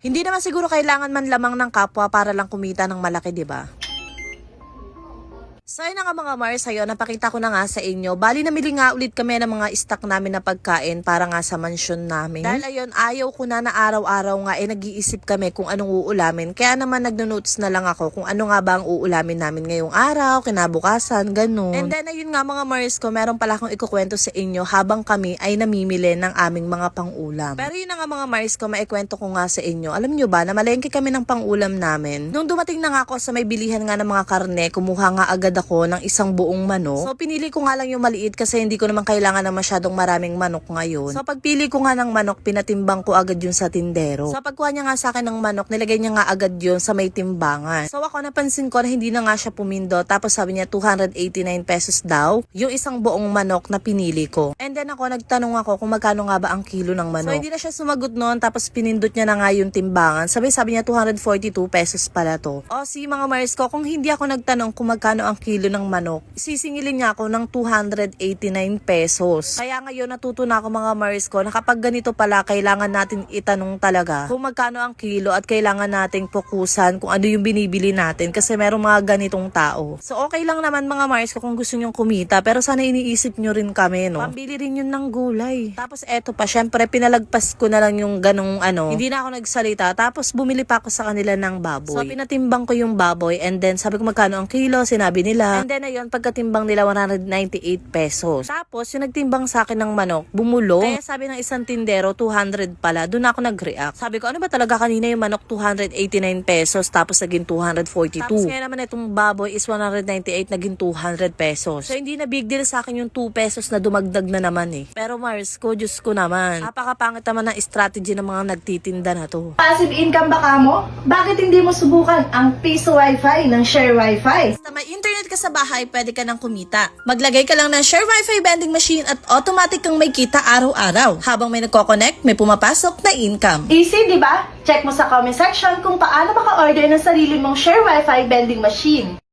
Hindi naman siguro kailangan man lamang ng kapwa para lang kumita ng malaki, di ba? So ayun na nga mga Mars, sa'yo, napakita ko na nga sa inyo. Bali namili nga ulit kami ng mga stock namin na pagkain para nga sa mansyon namin. Dahil ayun, ayaw ko na na araw-araw nga eh nag-iisip kami kung anong uulamin. Kaya naman nagno-notes na lang ako kung ano nga ba ang uulamin namin ngayong araw, kinabukasan, ganun. And then ayun nga mga Mars ko, meron pala akong ikukwento sa inyo habang kami ay namimili ng aming mga pang-ulam. Pero yun na nga mga Mars ko, maikwento ko nga sa inyo. Alam nyo ba, namalengke kami ng pang-ulam namin. Nung dumating na nga ako sa may bilihan nga ng mga karne, kumuha nga agad ako ng isang buong manok. So pinili ko nga lang yung maliit kasi hindi ko naman kailangan ng masyadong maraming manok ngayon. So pagpili ko nga ng manok, pinatimbang ko agad yun sa tindero. So pagkuha niya nga sa akin ng manok, nilagay niya nga agad yun sa may timbangan. So ako napansin ko na hindi na nga siya pumindo. Tapos sabi niya 289 pesos daw yung isang buong manok na pinili ko. And then ako nagtanong ako kung magkano nga ba ang kilo ng manok. So hindi na siya sumagot noon tapos pinindot niya na nga yung timbangan. Sabi sabi niya 242 pesos pala to. O si mga Mars ko, kung hindi ako nagtanong kung magkano ang kilo ng manok, sisingilin niya ako ng 289 pesos. Kaya ngayon natuto na ako mga Mars ko na kapag ganito pala, kailangan natin itanong talaga kung magkano ang kilo at kailangan nating fokusan kung ano yung binibili natin kasi merong mga ganitong tao. So okay lang naman mga Mars ko kung gusto nyong kumita pero sana iniisip nyo rin kami no. Pambili rin yun ng gulay. Tapos eto pa, syempre pinalagpas ko na lang yung ganong ano, hindi na ako nagsalita. Tapos bumili pa ako sa kanila ng baboy. So pinatimbang ko yung baboy and then sabi ko magkano ang kilo, sinabi nila. And then ayun, pagkatimbang nila 198 pesos. Tapos yung nagtimbang sa akin ng manok, bumulo. Kaya sabi ng isang tindero, 200 pala. Doon ako nag-react. Sabi ko, ano ba talaga kanina yung manok 289 pesos tapos naging 242. Tapos ngayon naman itong baboy is 198 naging 200 pesos. So hindi na big deal sa akin yung 2 pesos na dumagdag na naman eh. Pero Mars ko, Diyos ko naman. Napakapangit naman ng strategy ng mga nagtitinda na to. Passive income ba ka mo? Bakit hindi mo subukan ang piso wifi ng share wifi? Basta may ka sa bahay, pwede ka nang kumita. Maglagay ka lang ng Share Wi-Fi vending machine at automatic kang may kita araw-araw. Habang may nagko-connect, may pumapasok na income. Easy, di ba? Check mo sa comment section kung paano maka-order ng sarili mong share wifi vending machine.